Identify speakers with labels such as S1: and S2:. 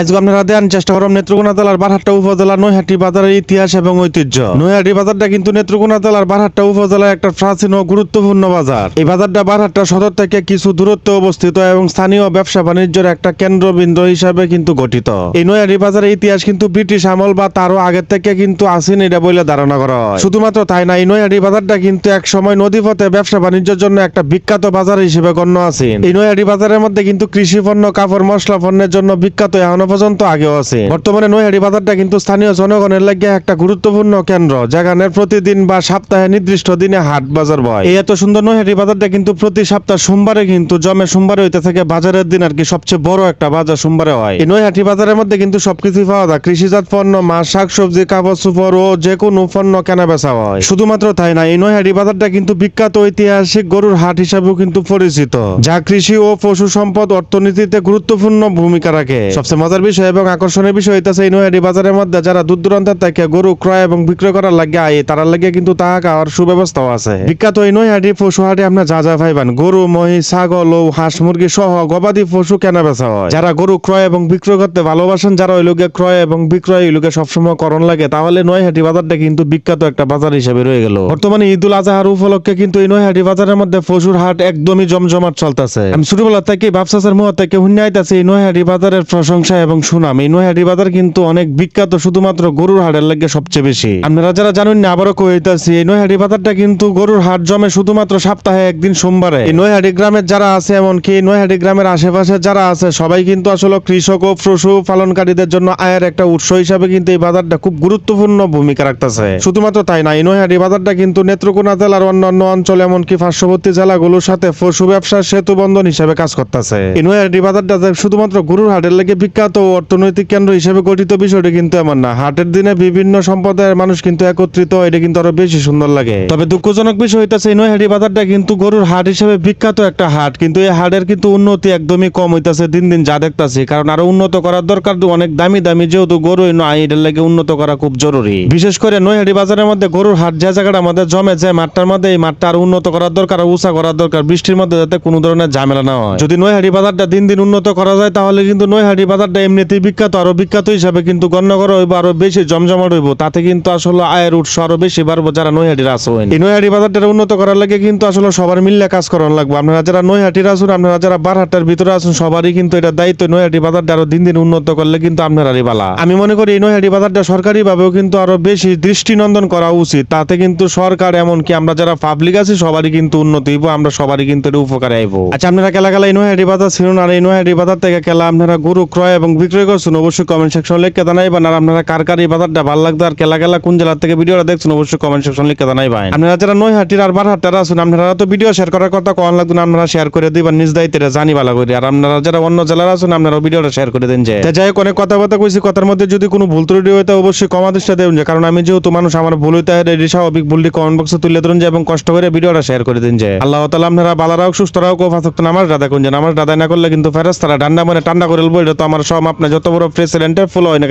S1: আজকে আপনারা দেন চেষ্টা নেত্রকোনা জেলার বারহাট্টা উপজেলার নৈহাটি বাজারের ইতিহাস এবং ঐতিহ্য। নৈহাটি বাজারটা কিন্তু নেত্রকোনা জেলার বারহাট্টা উপজেলার একটা প্রাচীন ও গুরুত্বপূর্ণ বাজার। এই বাজারটা বারহাট্টা সদর থেকে কিছু দূরত্বে অবস্থিত এবং স্থানীয় ব্যবসা বাণিজ্যের একটা কেন্দ্রবিন্দু হিসাবে কিন্তু গঠিত। এই নৈহাটি বাজারের ইতিহাস কিন্তু ব্রিটিশ আমল বা তারও আগের থেকে কিন্তু আসেন এটা বলে ধারণা করা হয়। শুধুমাত্র তাই না, এই নৈহাটি বাজারটা কিন্তু এক সময় নদীপথে ব্যবসা বাণিজ্যের জন্য একটা বিখ্যাত বাজার হিসেবে গণ্য আছেন। এই নৈহাটি বাজারের মধ্যে কিন্তু কৃষি পণ্য, কাপড়, মশলা পণ্যের জন্য বিখ্যাত এখনও পর্যন্ত আগেও আছে। বর্তমানে নৈহাটি বাজারটা কিন্তু স্থানীয় জনগণের লাগে একটা গুরুত্বপূর্ণ কেন্দ্র যেখানে প্রতিদিন বা সপ্তাহে নির্দিষ্ট দিনে হাট বাজার বয় এই এত সুন্দর নৈহাটি বাজারটা কিন্তু প্রতি সপ্তাহ সোমবারে কিন্তু জমে সোমবারে হইতে থাকে বাজারের দিন আর কি সবচেয়ে বড় একটা বাজার সোমবারে হয়। এই নৈহাটি বাজারের মধ্যে কিন্তু সবকিছু পাওয়া যায়। কৃষিজাত পণ্য মাছ শাকসবজি কাপড় চোপড় ও যে কোনো পণ্য কেনা বেচা হয়। শুধুমাত্র তাই না এই নৈহাটি বাজারটা কিন্তু বিখ্যাত ঐতিহাসিক গরুর হাট হিসাবেও কিন্তু পরিচিত। যা কৃষি ও পশু সম্পদ অর্থনীতিতে গুরুত্বপূর্ণ ভূমিকা রাখে। সবচেয়ে মজার বিষয় এবং আকর্ষণীয় বিষয় হইতেছে এই নৈহাটি বাজারের মধ্যে যারা দূর দূরান্তের থেকে গরু ক্রয় এবং বিক্রয় করার লাগে আয়, তারার লাগে কিন্তু তাহা খাওয়ার সুব্যবস্থাও আছে। বিখ্যাত এই নৈহাটি পশু হাটে আপনার যা যা পাইবেন গরু মহিষ ছাগল ও হাঁস, মুরগি সহ গবাদি পশু কেনা বেচা হয়। যারা গরু ক্রয় এবং বিক্রয় করতে ভালোবাসেন, যারা ওই লোকে ক্রয় এবং বিক্রয় ওই লোকে সবসময় করণ লাগে, তাহলে নৈহাটি বাজারটা কিন্তু বিখ্যাত একটা বাজার হিসেবে রয়ে গেল। বর্তমানে ঈদুল আজহার উপলক্ষে কিন্তু এই নৈহাটি বাজারের মধ্যে পশুর হাট একদমই জমজমাট চলতেছে। আমি ছোটবেলা থেকে ব্যবসার মুহ থেকে হুন্যা আইতাছে এই নৈহাটি বাজারের প্রশংসা এবং সুনাম। এই নৈহাটি বাজার কিন্তু অনেক বিখ্যাত, শুধুমাত্র গরুর হাটের লাগে সবচেয়ে বেশি। আপনারা যারা জানেন না, আবারও কইতাছি, এই নৈহাটি বাজারটা কিন্তু গরুর হাট জমে শুধুমাত্র সপ্তাহে একদিন সোমবারে। এই নৈহাটি গ্রামের যারা আছে, এমনকি নৈহাটি গ্রামের আশেপাশে যারা আছে, সবাই কিন্তু আসলে কৃষক ও পশু পালনকারীদের জন্য আয়ের একটা উৎস হিসাবে কিন্তু এই বাজারটা খুব গুরুত্বপূর্ণ ভূমিকা রাখতেছে। শুধুমাত্র তাই না, এই নৈহাটি বাজারটা কিন্তু নেত্রকোনা জেলার অন্যান্য অঞ্চল, এমনকি পার্শ্ববর্তী জেলাগুলোর সাথে পশু ব্যবসার সেতু বন্ধন হিসেবে কাজ করতেছে। এই নৈহাটি বাজারটা শুধুমাত্র গরুর হাটের লেগে বিখ্যাত ও অর্থনৈতিক কেন্দ্র হিসেবে গঠিত বিষয়টি কিন্তু এমন না। হাটের দিনে বিভিন্ন সম্প্রদায়ের মানুষ কিন্তু একত্রিত, এটা কিন্তু আরও বেশি সুন্দর লাগে। তবে দুঃখজনক বিষয় হইতেছে, এই নৈহাটি বাজারটা কিন্তু গরুর হাট হিসেবে বিখ্যাত একটা হাট। কিন্তু এই হাটের কিন্তু উন্নতি একদমই কম হইতাছে দিন দিন যা দেখতাছি। কারণ আরও উন্নত করার দরকার, অনেক দামি দামি যেহেতু গরু নয় এটার লাগে উন্নত করা খুব জরুরি। বিশেষ করে নৈহাটি বাজারের মধ্যে গরুর হাট যে জায়গাটা আমাদের জমে যে মাঠটার মধ্যে এই মাঠটা আরও উন্নত করার দরকার উঁচা করার দরকার, বৃষ্টির মধ্যে যাতে কোনো ধরনের ঝামেলা না হয়। যদি নৈহাটি বাজারটা দিন দিন উন্নত করা যায়, তাহলে কিন্তু নৈহাটি বাজারটা এমনিতেই বিখ্যাত, আরও বিখ্যাত হিসাবে কিন্তু গণ্য করা হইব আরও বেশি, জমজমাট হইব। তাতে কিন্তু আসলে আয়ের উৎস আরও বেশি বাড়বো যারা নৈহাটির আসেন এই নৈহাটি বাজারটা উন্নত করার লাগে কিন্তু আসলে সবার মিললে কাজ করার লাগবে। আপনারা যারা নৈহাটির আসুন আপনারা যারা বারহাট্টার ভিতরে আসুন সবারই কিন্তু এটা দায়িত্ব নৈহাটি বাজারটা আরও দিন দিন উন্নত করলে কিন্তু আপনারারই বালা। আমি মনে করি এই নৈহাটি বাজারটা সরকারি ভাবেও কিন্তু আরও বেশি দৃষ্টিনন্দন করা উচিত। তাতে কিন্তু সরকার এমনকি আমরা যারা পাবলিক আছি, সবারই কিন্তু উন্নতি হইব, আমরা সবারই কিন্তু এটা উপকারে আইব। আচ্ছা আপনারা কেলা কেলা এই নৈহাটি বাজার ছিলেন, আর এই নৈহাটি বাজার থেকে কেলা আপনারা গরু ক্রয় এবং বিক্রয় করছেন, অবশ্যই কমেন্ট সেকশন লিখে জানাইবেন। আর আপনারা কার কার এই বাজারটা ভালো লাগতো আর কেলা কেলা কোন জেলা থেকে ভিডিওটা দেখছেন, অবশ্যই কমেন্ট সেকশন লিখে জানাইবেন। আপনারা যারা নৈহাটির আর বারহাট্টার আছেন, আপনারা তো ভিডিও শেয়ার করার কথা কখন লাগতো না, আপনারা শেয়ার করে দিবেন, নিজ দায়িত্বে জানি ভালো করে। আর আপনারা যারা অন্য জেলার আছেন আপনারা ভিডিওটা শেয়ার করে দেন যে। যাই হোক, অনেক কথাবার্তা কইছি, কথার মধ্যে যদি কোনো ভুল ত্রুটি হয় হইতে অবশ্যই কমা দৃষ্টি দেবেন যে। কারণ আমি যেহেতু মানুষ, আমার ভুল হইতে হয় রেডি স্বাভাবিক ভুলটি কমেন্ট বক্সে তুলে ধরুন যে, এবং কষ্ট করে ভিডিওটা শেয়ার করে দিন যে। আল্লাহ তালা আপনারা বালারাও সুস্থ রাও কো ফাঁসক্ত নামাজ রাধা কুঞ্জ নামাজ রাধা না করলে কিন্তু ফেরাস তারা ঠান্ডা মনে ঠান্ডা করে বলব এটা তো আমার সব আপনার যত বড় প্রেসিডেন্টের ফুল হয় না